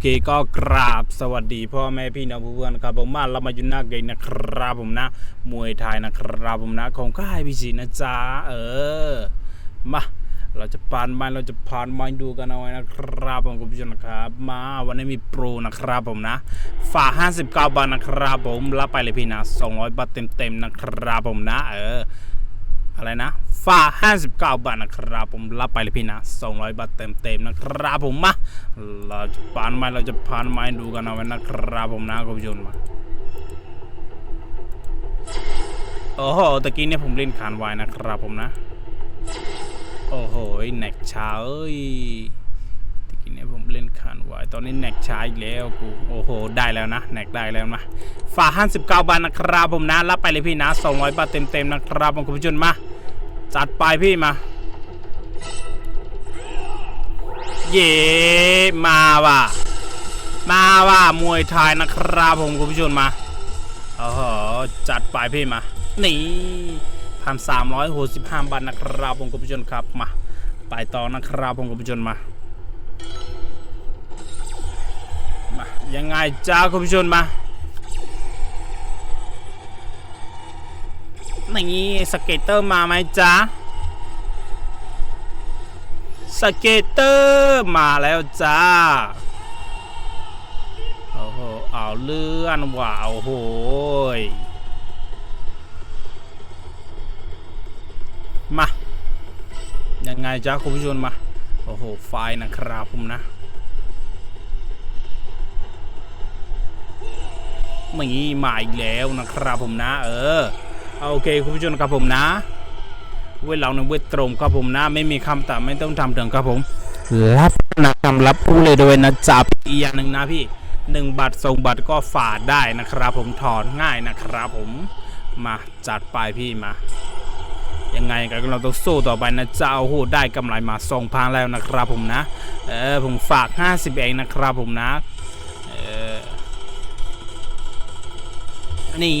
เคก็กราบสวัสดีพ่อแม่พี่น้องเพื่อนๆครับผมมาเรามาอยู่หน้าเกมนะครับผมนะ มวยไทยนะครับผมนะของค่ายพี่จีนะจ๊ะเออมาเราจะผ่านมาเราจะผ่านมาดูกันเอาไว้นะครับผมคุณผู้ชมนะครับ มาวันนี้มีโปรนะครับผมนะฝาก59 บาทนะครับผมรับไปเลยพี่นะ200 บาทเต็มๆนะครับผมนะ เออ อะไรนะฝ้า59 บาทนะครับ ผมรับไปเลยพี่นะ 200 บาทเต็มๆนะครับผมมาเราจะผ่านไม้เราจะผ่านไม้ดูกันเอาไว้นะครับผมนะคุณผู้ชมมาโอ้โหตะกี้เนี่ยผมเล่นขานไว้นะครับผมนะ โอ้โหแหนกช้าเอ้ยตะกี้เนี่ยผมเล่นขานไว้ตอนนี้แหนกช้าอีกแล้วกูโอ้โหได้แล้วนะแหนกได้แล้วนะฝาก59 บาทนะครับผมนะรับไปเลยพี่นะ 200 บาทเต็มๆนะครับผมคุณผู้ชมมา จัดไปพี่มา เย่มาว่ะ มาว่ะมวยไทยนะครับผมคุณผู้ชมมาโอ้โหจัดไปพี่มา นี่พันสามร้อยหกสิบห้าบาทนะครับผมคุณผู้ชมครับมา ไปต่อนะครับผมคุณผู้ชมมามายังไงจ้าคุณผู้ชมมา นี่สเก็ตเตอร์มาไหมจ๊ะ สเก็ตเตอร์มาแล้วจ้า โอ้โห เอาเลื่อนว่ะโอ้โหมา ยังไงจ๊ะคุณผู้ชมมา โอ้โห ไฟนะครับผมนะไม่มาอีกแล้วนะครับผมนะ เออ โอเคคุณผู้ชมครับผมนะ เวทเราในเวทตรงครับผมนะ ไม่มีคำตัดไม่ต้องทำถึงครับผมรับนะคำรับผู้เลยด้วยนะจ๊ะอีกอย่างหนึ่งนะพี่หนึ่งบัตรส่งบัตรก็ฝาดได้นะครับ ผมถอนง่ายนะครับผมมาจัดไปพี่มายังไงกันเราต้องสู้ต่อไปนะเจ้าโอ้โหได้กำไรมาสองพันแล้วนะครับผมนะ เออผมฝาก 50เองนะครับผมนะ เออนี่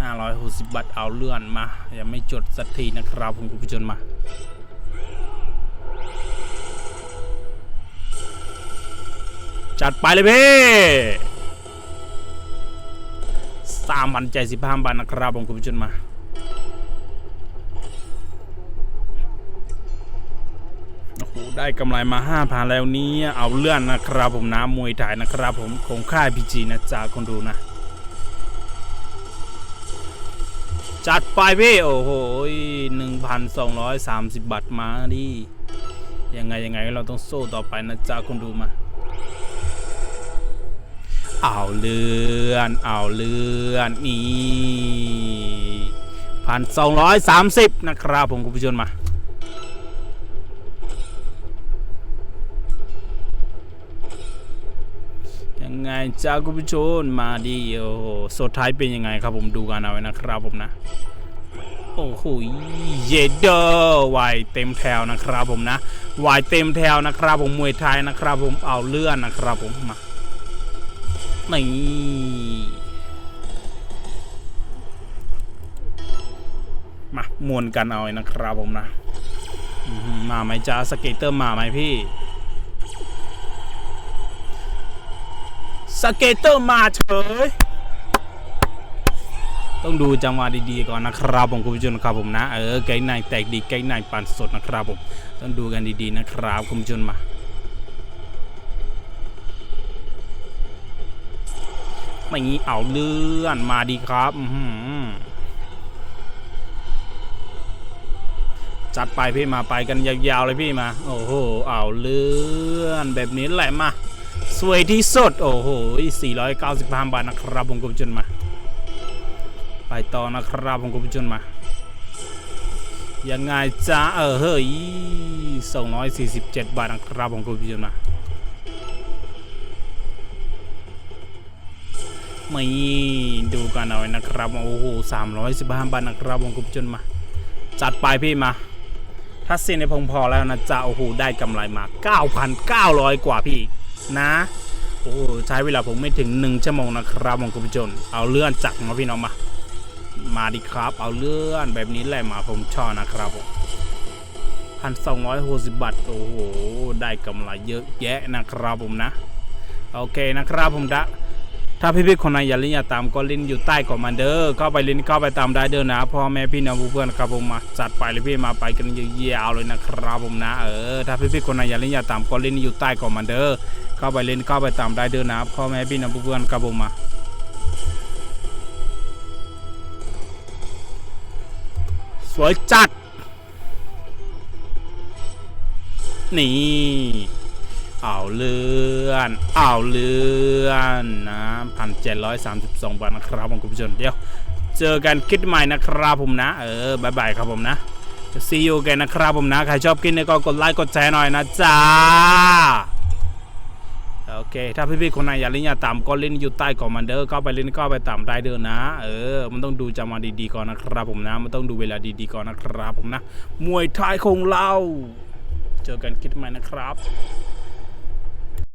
ห้าร้อยหกสิบบาทเอาเลื่อนมา ยังไม่จดสักทีนะครับผมคุณผู้ชมมาจัดไปเลยพี่สามพันเจ็ดสิบห้าบาทนะครับผมคุณผู้ชมมา โอ้โห ได้กำไรมา5,000แล้วนี้ เอาเลื่อนนะครับผมนะมวยไทยนะครับผมของค่ายพีจีนะจ๊ะคนดูนะ จัดไปพี่ โอ้โห1,230บาทมาดิยังไงยังไงเราต้องสู้ต่อไปนะจ๊ะคนดูมาเอาเลื่อนเอาเลื่อนนี่พันสองร้อยสามสิบนะครับผมคุณผู้ชมมา ยังไงจ้าคุณผู้ชมมาดีโอ้โหสุดท้ายเป็นยังไงครับผมดูกันเอาไว้นะครับผมนะ โอ้โหเยเดอร์วายเต็มแถวนะครับผมนะวายเต็มแถวนะครับ ผมมวยไทยนะครับ ผมเอาเลื่อนนะครับผมมานี่มามวนกันเอาไว้นะครับผมนะมาไหมจ้าสเกตเตอร์มาไหมพี่ สเกตเตอร์มาเฉย ต้องดูจังหวะดีๆก่อนนะครับผมคุณผู้ชมครับผมนะ เออไกด์นายแตกดีไกด์นายปั่นสดนะครับผม ต้องดูกันดีๆนะครับคุณผู้ชมมา ไม่งี้เอาเลื่อนมาดีครับจัดไปพี่มาไปกันยาวๆเลยพี่มา โอ้โห เอาเลื่อนแบบนี้แหละมา สวยที่สุด โอ้โห 495 บาทนะครับผมคุณผู้ชมมา ไปต่อนะครับผมคุณผู้ชมมา ยังไงจ้าเออเฮ้ย247 บาทนะครับผมคุณผู้ชมมาไม่ดูกันเอาไว้นะครับ โอ้โห315 บาทนะครับผมคุณผู้ชมมา จัดไปพี่มาถ้าเซ็นในพงพอแล้วนะจ๊ะโอ้โหได้กำไรมา 9,900 กว่าพี่ นะ โอ้ใช้เวลาผมไม่ถึง1ชั่วโมงนะครับผมคุณผู้ชมเอาเลื่อนจักรมาพี่น้องมา มาดิครับ เอาเลื่อนแบบนี้แหละมาผมชอบนะครับผมพันสองร้อยหกสิบบาทโอ้โหได้กำไรเยอะแยะนะครับผมนะ โอเคนะครับผมนะถ้าพี่ๆคนไหนอย่าลิ้นอย่าตามก็ลินอยู่ใต้คอมมานเดอร์เข้าไปลินเข้าไปตามได้เด้อนะพ่อแม่พี่น้องเพื่อนครับผมมาจัดไปเลยพี่มาไปกันยาวๆเลยนะครับผมนะเออถ้าพี่ๆคนไหนอย่าลิ้นอย่าตามก็ลินอยู่ใต้คอมมานเดอ ร์เข้าไปเลิ้นเข้าไปตามได้เด้อนะพ่อแม่พี่น้องเพื่อนๆครับผมมาสวยจัด นี่เอาเลื่อนเอาเลื่อนนะพันเจ็ดร้อยสามสิบสองบาทนะครับผมคุณผู้ชมเดี๋ยว เจอกันคลิปใหม่นะครับผมนะ เออบายบายครับผมนะจะซีอูกันนะครับผมนะ ใครชอบกินเนี่ยก็กดไลค์กดแชร์หน่อยนะจ๊ะ โอเค ถ้าพี่ๆคนไหนอยากเล่นอยากตามก็เล่นอยู่ใต้คอมมานเดอร์ก็ไปเล่นก็ไปตามได้เด้อนะ เออ มันต้องดูจังหวะดีๆก่อนนะครับผมนะ มันต้องดูเวลาดีๆก่อนนะครับผมนะ มวยไทยของเรา เจอกันคิดใหม่นะครับ